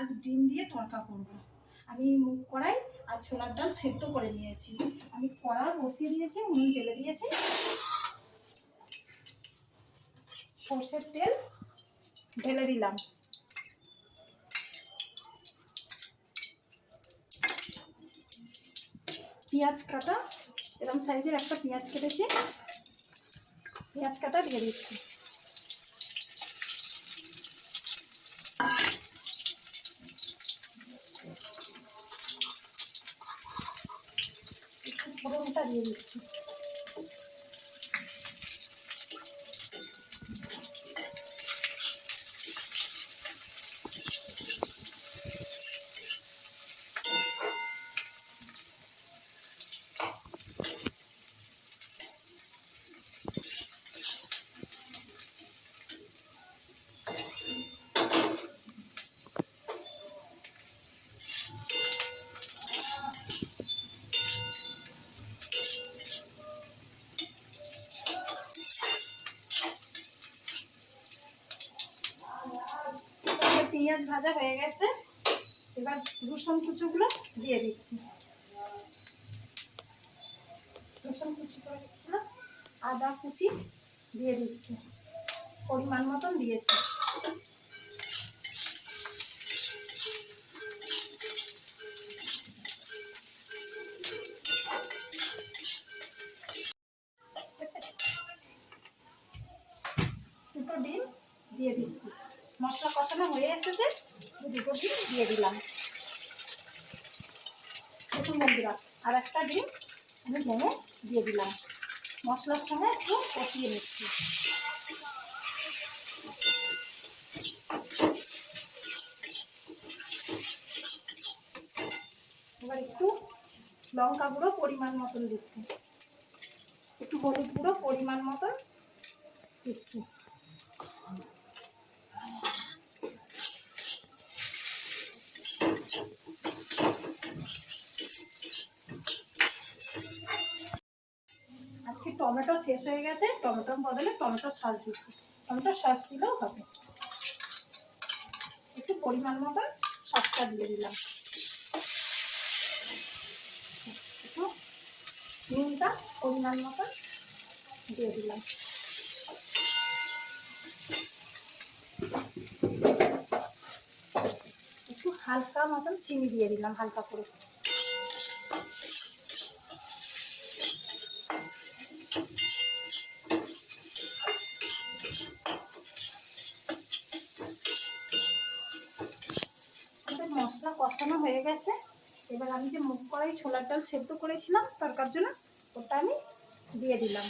আজ ডিম দিয়ে তড়কা করব। আমি মুগ কড়াই আর ছোলার ডাল সেদ্ধ করে নিয়েছি। আমি কড়া বসিয়ে দিয়েছি উনুন জেলে দিয়েছি। সর্ষের তেল ঢেলে দিলাম। পেঁয়াজ কাটা এরকম সাইজের একটা পেঁয়াজ কেটেছি। পেঁয়াজ কাটা দিয়ে দিচ্ছি। একটু ফোড়নটা পেঁয়াজ ভাজা হয়ে গেছে। এবার রসুন কুচুগুলো দিয়ে দিচ্ছি। রসুন কুচি করে আদা কুচি দিয়ে দিচ্ছি। পরিমাণ মতন দিয়েছি। দুটো ডিম দিয়ে দিচ্ছি। মশলা কষানো হয়ে এসেছে, দুটো ডিম দিয়ে দিলাম। দেখুন বন্ধুরা, আর একটা ডিম আমি ভেঙে দিয়ে দিলাম। মশলার সঙ্গে একটু কষিয়ে নিচ্ছি। এবার একটু লঙ্কা গুঁড়ো পরিমাণ মতন দিচ্ছি। একটু হলুদ গুঁড়ো পরিমাণ মতন দিচ্ছি। আজকে টমেটো শেষ হয়ে গেছে টমেটোর বদলে টমেটো সস দিচ্ছি। টমেটো সস দিলেও হবে। একটু পরিমাণ মতন সসটা দিয়ে দিলাম। একটু নুনটা পরিমাণ মতন দিয়ে দিলাম। হালকা মতন চিনি দিয়ে দিলাম, হালকা করে। মশলা কষানো হয়ে গেছে। এবার আমি যে মুগ কড়াই ছোলার ডাল সেদ্ধ করেছিলাম, তরকার জন্য, ওটা আমি দিয়ে দিলাম।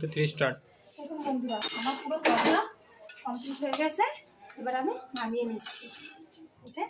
টু থ্রি স্টার্ট দেখুন বন্ধুরা, আমার পুরো তরকা কমপ্লিট হয়ে গেছে। এবার আমি নামিয়ে নিচ্ছি। ঠিক আছে